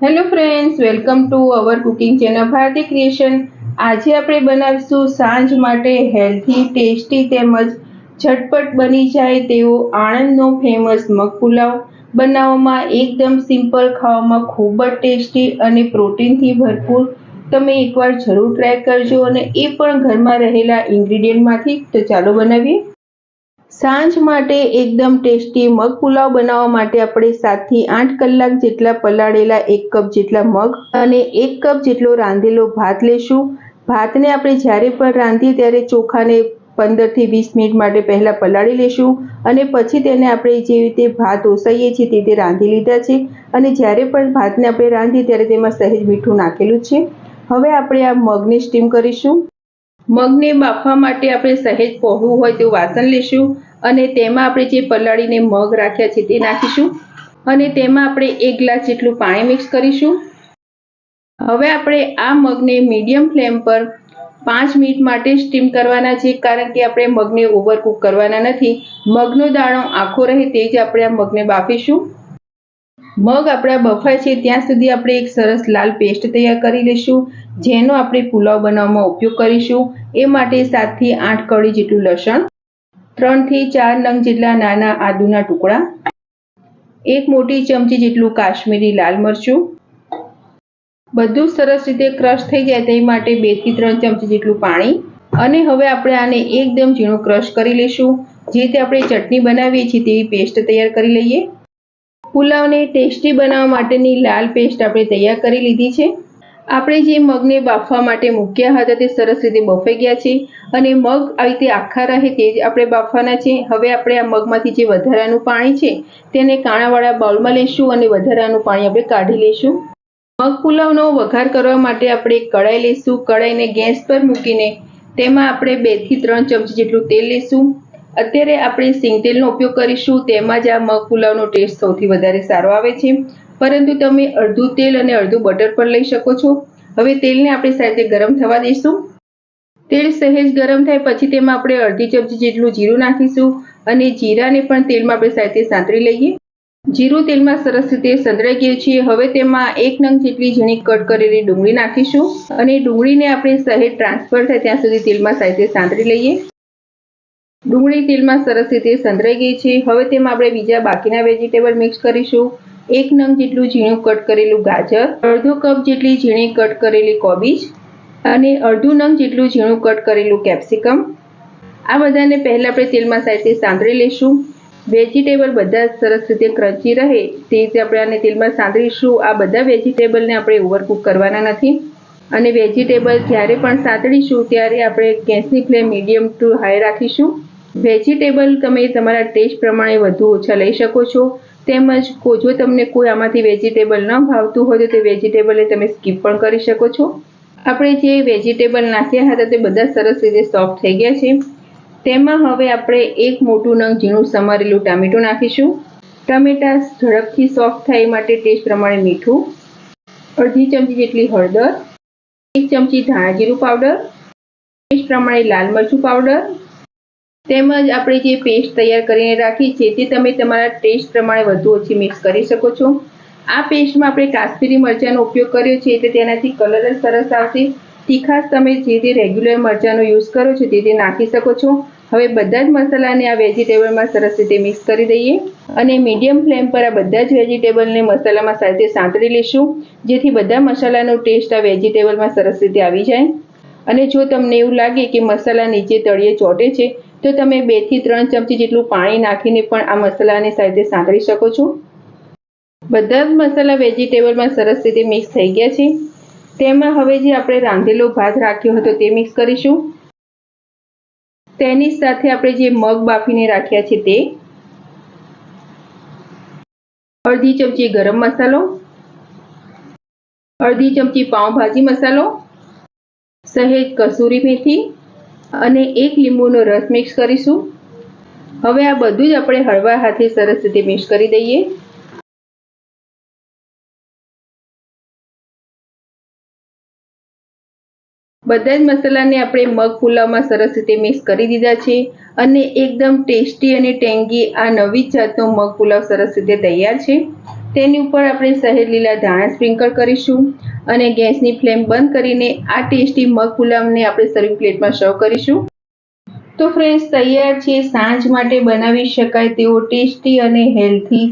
Hello friends welcome to our cooking channel Bharti creation આજે આપણે બનાવીશું સાંજ માટે હેલ્ધી ટેસ્ટી તેમજ ઝટપટ બની જાય તેવો આણંદનો ફેમસ મગ પુલાવ. બનાવવામાં એકદમ સિમ્પલ ખાવામાં ખૂબ જ ટેસ્ટી અને પ્રોટીનથી ભરપૂર. તમે એકવાર જરૂર ટ્રાય કરજો અને એ પણ ઘરમાં રહેલા ઇન્ગ્રીડિયન્ટમાંથી તો ચાલો બનાવીએ. સાંજ માટે એકદમ ટેસ્ટી મગ પુલાવ બનાવવા માટે આપણે સાતથી આઠ કલાક જેટલા પલાળેલા એક કપ જેટલા મગ અને એક કપ જેટલો રાંધેલો ભાત લેશું. ભાતને આપણે જ્યારે પણ રાંધીએ ત્યારે ચોખાને પંદરથી વીસ મિનિટ માટે પહેલાં પલાળી લેશું અને પછી તેને આપણે જે રીતે ભાત ઓસાઈએ છીએ તે રીતે રાંધી લીધા છે. અને જ્યારે પણ ભાતને આપણે રાંધીએ ત્યારે તેમાં સહેજ મીઠું નાખેલું છે. હવે આપણે આ મગને સ્ટીમ કરીશું. મગને બાફવા માટે આપણે સહેજ પહોળું હોય તેવું વાસણ લેશું. અને તેમાં આપણે જે પલાળીને મગ રાખ્યા છે તે નાખીશું. અને તેમાં આપણે એક ગ્લાસ જેટલું પાણી મિક્સ કરીશું. હવે આપણે આ મગને મીડિયમ ફ્લેમ પર પાંચ મિનિટ માટે સ્ટીમ કરવાના છે, કારણ કે આપણે મગને ઓવરકુક કરવાના નથી. મગનો દાણો આખો રહે તે જ આપણે આ મગને બાફીશું. મગ આપણા બફાય છે, ત્યાં સુધી આપણે એક સરસ લાલ પેસ્ટ તૈયાર કરી લઈશું, જેનો આપણે પુલાવ બનાવવામાં ઉપયોગ કરીશું. એ માટે સાતથી આઠ કળી જેટલું લસણ ત્રણથી ચાર નંગ જેટલા નાના આદુના ટુકડા, એક મોટી ચમચી જેટલું કાશ્મીરી લાલ મરચું, બધું સરસ રીતે ક્રશ થઈ જાય તે માટે બેથી ત્રણ ચમચી જેટલું પાણી અને હવે આપણે આને એકદમ ઝીણું ક્રશ કરી લઈશું. જે તે આપણે ચટણી બનાવીએ છીએ તેવી પેસ્ટ તૈયાર કરી લઈએ. પુલાવને ટેસ્ટી બનાવવા માટેની લાલ પેસ્ટ આપણે તૈયાર કરી લીધી છે. આપણે જે મગને બાફવા માટે મૂક્યા હતા તે સરસ રીતે બફાઈ ગયા છે અને મગ આવી રીતે આખા રહે તે જ આપણે બાફવાના છે. હવે આપણે આ મગમાંથી જે વધારાનું પાણી છે તેને કાણાવાળા બાઉલમાં લઈશું અને વધારાનું પાણી આપણે કાઢી લઈશું મગ પુલાવનો વઘાર કરવા માટે આપણે એક કડાઈ લઈશું કડાઈને ગેસ પર મૂકીને તેમાં આપણે બેથી ત્રણ ચમચી જેટલું તેલ લઈશું અત્યારે આપણે સિંગ તેલનો ઉપયોગ કરીશું. તેમાં જ આ મગ પુલાવનો ટેસ્ટ સૌથી વધારે સારો આવે છે. પરંતુ તમે અડધું તેલ અને અડધું બટર પણ લઈ શકો છો. હવે તેલને આપણે સાથે ગરમ થવા દઈશું. તેલ સહેજ ગરમ થાય પછી તેમાં આપણે અડધી ચમચી જેટલું જીરું નાખીશું અને જીરાને પણ તેલમાં આપણે સાથે સાંતળી લઈએ. જીરું તેલમાં સરસ રીતે સંતળાઈ ગયું છે. હવે તેમાં એક નંગ જેટલી ઝીણી કટ કરેલી ડુંગળી નાખીશું અને ડુંગળીને આપણે સહેજ ટ્રાન્સફર થાય ત્યાં સુધી તેલમાં સાથે સાંતળી લઈએ. ડુંગળી તેલમાં સરસ રીતે સંતરાઈ ગઈ છે. હવે તેમાં આપણે બીજા બાકીના વેજીટેબલ મિક્સ કરીશું. એક નંગ જેટલું ઝીણું કટ કરેલું ગાજર, અડધો કપ જેટલી ઝીણી કટ કરેલી કોબીજ અને અડધું નંગ જેટલું ઝીણું કટ કરેલું કેપ્સિકમ. આ બધાને પહેલાં આપણે તેલમાં સાથે સાંતળી લઈશું. વેજીટેબલ બધા સરસ રીતે ક્રંચી રહે તે રીતે આપણે આને તેલમાં સાંતળીશું. આ બધા વેજીટેબલને આપણે ઓવરકુક કરવાના નથી. અને વેજીટેબલ જ્યારે પણ સાંતળીશું ત્યારે આપણે ગેસની ફ્લેમ મીડિયમ ટુ હાઈ રાખીશું. વેજીટેબલ તમે તમારા ટેસ્ટ પ્રમાણે વધુ ઓછા લઈ શકો છો. તેમજ જો તમને કોઈ આમાંથી વેજીટેબલ ન ભાવતું હોય તો તે વેજીટેબલને તમે સ્કીપ પણ કરી શકો છો. આપણે જે વેજીટેબલ નાખ્યા હતા તે બધા સરસ રીતે સોફ્ટ થઈ ગયા છે. તેમાં હવે આપણે એક મોટું નંગ ઝીણું સમારેલું ટામેટું નાખીશું. ટામેટા ઝડપથી સોફ્ટ થાય માટે ટેસ્ટ પ્રમાણે મીઠું, અડધી ચમચી જેટલી હળદર, એક ચમચી ધાણા જીરું પાવડર ટેસ્ટ પ્રમાણે લાલ મરચું પાવડર તેમજ આપણે જે પેસ્ટ તૈયાર કરીને રાખી છે, તે તમે તમારા ટેસ્ટ પ્રમાણે વધુ ઓછી મિક્સ કરી શકો છો. આ પેસ્ટમાં આપણે કાશ્મીરી મરચાંનો ઉપયોગ કર્યો છે એટલે તેનાથી કલર જ સરસ આવશે. તીખાસ તમે જે તે રેગ્યુલર મરચાંનો યુઝ કરો છો, તે તે નાખી શકો છો. હવે બધા જ મસાલાને આ વેજીટેબલમાં સરસ રીતે મિક્સ કરી દઈએ. અને મીડિયમ ફ્લેમ પર આ બધા જ વેજીટેબલને મસાલામાં સાથે સાંતળી લઈશું જેથી બધા મસાલાનો ટેસ્ટ આ વેજીટેબલમાં સરસ રીતે આવી જાય. અને જો તમને એવું લાગે કે મસાલા નીચે તળિયે ચોટે છે તો તમે બેથી ત્રણ ચમચી જેટલું પાણી નાખીને પણ આ મસાલાને સાથે સાંતળી શકો છો. બધા જ મસાલા વેજીટેબલમાં સરસ રીતે મિક્સ થઈ ગયા છે. તેમાં હવે જે આપણે રાંધેલો ભાત રાખ્યો હતો તે મિક્સ કરીશું. તેની સાથે આપણે જે મગ બાફીને રાખ્યા છે તે અડધી ચમચી ગરમ મસાલો, અડધી ચમચી પાઉંભાજી મસાલો, સહેજ કસૂરી મેથી અને એક લીંબુનો રસ મિક્સ કરીશું. હવે આ બધું જ આપણે હળવા હાથે સરસ રીતે મિક્સ કરી દઈએ. બધા જ મસાલાને આપણે મગ પુલાવમાં સરસ રીતે મિક્સ કરી દીધા છે અને એકદમ ટેસ્ટી અને ટેંગી આ નવી જાતનો મગ પુલાવ સરસ રીતે તૈયાર છે. તેની ઉપર આપણે શહેદ લીલા ધાણા સ્પ્રિંકલ કરીશું અને ગેસની ફ્લેમ બંધ કરીને આ ટેસ્ટી મગ પુલાવને આપણે સર્વિંગ પ્લેટમાં સર્વ કરીશું. તો ફ્રેન્ડ્સ તૈયાર છે સાંજ માટે બનાવી શકાય તેવો ટેસ્ટી અને હેલ્ધી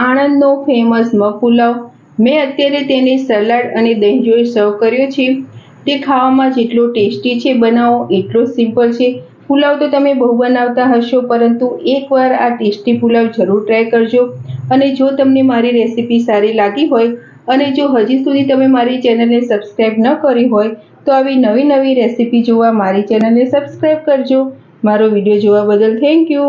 આણંદનો ફેમસ મગ પુલાવ. મેં અત્યારે તેને સલાડ અને દહીં જોઈ સર્વ કર્યો છે. તે ખાવામાં જેટલો ટેસ્ટી છે બનાવો, એટલો સિમ્પલ છે. પુલાવ તો તમે બહુ બનાવતા હશો, પરંતુ એકવાર આ ટેસ્ટી પુલાવ જરૂર ટ્રાય કરજો. અને જો તમને મારી રેસીપી સારી લાગી હોય અને જો હજી સુધી તમે મારી ચેનલને સબસ્ક્રાઈબ ન કરી હોય, તો આવી નવી નવી રેસીપી જોવા મારી ચેનલને સબસ્ક્રાઈબ કરજો. મારો વીડિયો જોવા બદલ થેન્ક યુ